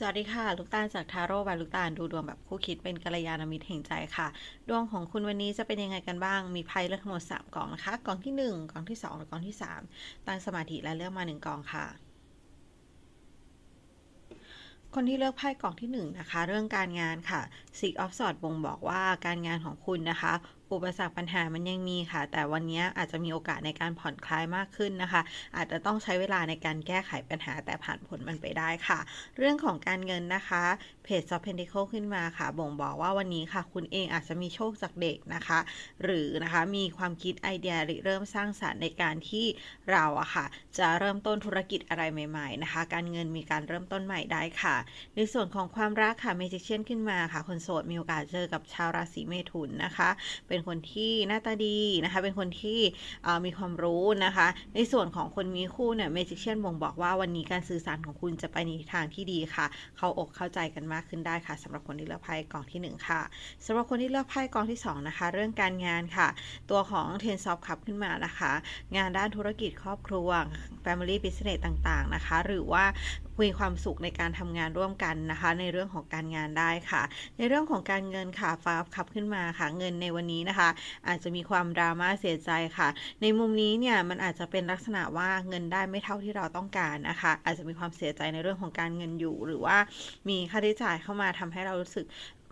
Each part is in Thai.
สวัสดีค่ะ ลูกตาลจากทาโร่บายลูกตาลดูดวงแบบคู่คิดเป็นกัลยาณมิตรแห่งใจค่ะ ดวงของคุณวันนี้จะเป็นยังไงกันบ้าง มีไพ่เลือกทั้งหมด3กล่องนะคะ กล่องที่ 1 กล่องที่ 2 และกล่องที่ 3 ตั้งสมาธิและเลือกมา 1กล่องค่ะ คนที่เลือกไพ่กล่องที่ 1 นะคะ เรื่องการงานค่ะ Six of Swords บ่งบอกว่าการงานของคุณนะคะ อุปสรรคปัญหามันยังมีค่ะ แต่วันนี้อาจจะมีโอกาสในการผ่อนคลายมากขึ้นนะคะ อาจจะต้องใช้เวลาในการแก้ไขปัญหาแต่ผ่านผลมันไปได้ค่ะ เรื่องของการเงินนะคะเพจ of Pentacle ขึ้นมาค่ะ บ่งบอกว่าวันนี้ค่ะ คุณเองอาจจะมีโชคจากเด็กนะคะ หรือนะคะมีความคิดไอเดียริเริ่มสร้างสรรค์ในการที่เราอะค่ะ จะเริ่มต้นธุรกิจอะไรใหม่ ๆนะคะ การเงินมีการเริ่มต้นใหม่ได้ค่ะ ในส่วนของความรักค่ะเมจิเชียนขึ้นมาค่ะคนโสดมีโอกาสเจอกับชาวราศีเมถุนนะคะ เป็น็นคนที่หน้าตาดีนะคะ เป็นคนที่มีความรู้นะคะ ในส่วนของคนมีคู่เนี่ยเมจิเชียนบ่งบอกว่าวันนี้การสื่อสารของคุณจะไปในทางที่ดีค่ะ เข้าอกเข้าใจกันมากขึ้นได้ค่ะสำหรับคนที่เลือกไพ่กองที่ 1 ค่ะสำหรับคนที่เลือกไพ่กองที่ 2 นะคะ เรื่องการงานค่ะ ตัวของเทนซอฟคับขึ้นมานะคะ งานด้านธุรกิจครอบครัว Family Business ต่างๆนะคะ หรือว่า มีความสุขในการทำงานร่วมกันนะคะ ในเรื่องของการงานได้ค่ะ ในเรื่องของการเงินค่ะฟ้าขับขึ้นมาค่ะ เงินในวันนี้นะคะ อาจจะมีความดราม่าเสียใจค่ะ ในมุมนี้เนี่ยมันอาจจะเป็นลักษณะว่าเงินได้ไม่เท่าที่เราต้องการนะคะ อาจจะมีความเสียใจในเรื่องของการเงินอยู่ หรือว่ามีค่าใช้จ่ายเข้ามาทำให้เรารู้สึก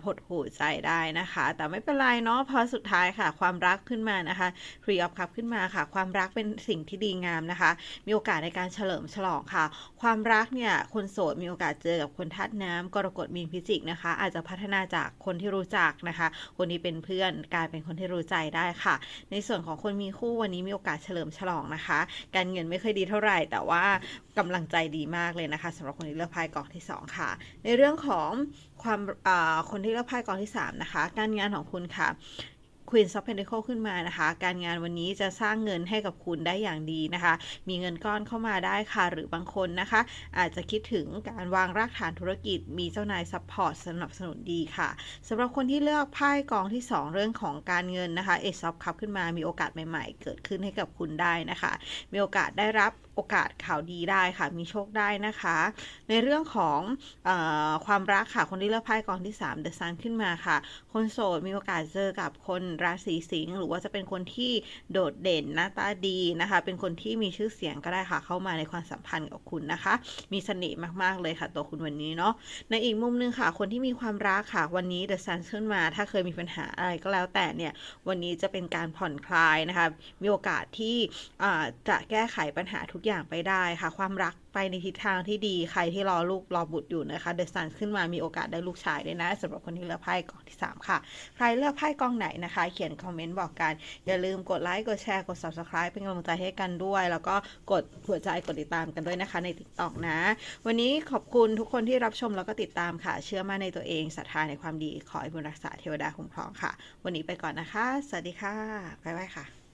หดหู่ใจได้นะคะ แต่ไม่เป็นไรเนาะพราะสุดท้ายค่ะ ความรักขึ้นมานะคะฟรีออฟคัพขึ้นมาค่ะ ความรักเป็นสิ่งที่ดีงามนะคะ มีโอกาสในการเฉลิมฉลองค่ะ ความรักเนี่ยคนโสดมีโอกาสเจอกับคนทัดน้ำกรกฎมีนพิจิกนะคะ อาจจะพัฒนาจากคนที่รู้จักนะคะ คนที่เป็นเพื่อนกลายเป็นคนที่รู้ใจได้ค่ะ ในส่วนของคนมีคู่วันนี้มีโอกาสเฉลิมฉลองนะคะ การเงินไม่ค่อยดีเท่าไหร่ แต่ว่ากำลังใจดีมากเลยนะคะสำหรับคนที่เลือกไพ่กองที่ 2 ค่ะ ในเรื่องของ ความคนที่เลือกไพ่กองที่ 3 นะคะ การงานของคุณค่ะ Queen of Pentacle ขึ้นมานะคะ การงานวันนี้จะสร้างเงินให้กับคุณได้อย่างดีนะคะ มีเงินก้อนเข้ามาได้ค่ะ หรือบางคนนะคะ อาจจะคิดถึงการวางรากฐานธุรกิจ มีเจ้านายซัพพอร์ตสนับสนุนดีค่ะสำหรับคนที่เลือกไพ่กองที่ 2 เรื่องของการเงินนะคะเอซอฟคัพขึ้นมา มีโอกาสใหม่ ๆ เกิดขึ้นให้กับคุณได้นะคะ มีโอกาสได้รับ โอกาสข่าวดีได้ค่ะ มีโชคได้นะคะ ในเรื่องของอความรักค่ะ คนที่เลือกไพ่กองที่3 The Sun ขึ้นมาค่ะ คนโสดมีโอกาสเจอกับคนราศีสิงห์หรือว่าจะเป็นคนที่โดดเด่นหน้าตาดีนะคะ เป็นคนที่มีชื่อเสียงก็ได้ค่ะ เข้ามาในความสัมพันธ์กับคุณนะคะ มีเสน่ห์มากๆเลยค่ะตัวคุณวันนี้เนาะ ในอีกมุมนึงค่ะ คนที่มีความรักค่ะ วันนี้ The Sun ขึ้นมา ถ้าเคยมีปัญหาอะไรก็แล้วแต่เนี่ย วันนี้จะเป็นการผ่อนคลายนะคะ มีโอกาสที่จะแก้ไขปัญหาทุกอย่างไปได้ค่ะ ความรักไปในทิศทางที่ดีใครที่รอลูกรอบุตรอยู่นะคะเดอะซันขึ้นมามีโอกาสได้ลูกชายด้วยนะสำหรับคนที่เลือกไพ่กองที่ 3 ค่ะ ใครเลือกไพ่กองไหนนะคะ เขียนคอมเมนต์บอกกัน อย่าลืมกดไลค์กดแชร์กด subscribe เป็นกำลังใจให้กันด้วย แล้วก็กดหัวใจกดติดตามกันด้วยนะคะในติ๊กต็อกนะ วันนี้ขอบคุณทุกคนที่รับชมแล้วก็ติดตามค่ะ เชื่อมั่นในตัวเองศรัทธาในความดีขอให้บุญรักษาเทวดาคุ้มครองค่ะ วันนี้ไปก่อนนะคะ สวัสดีค่ะบ๊ายบายค่ะ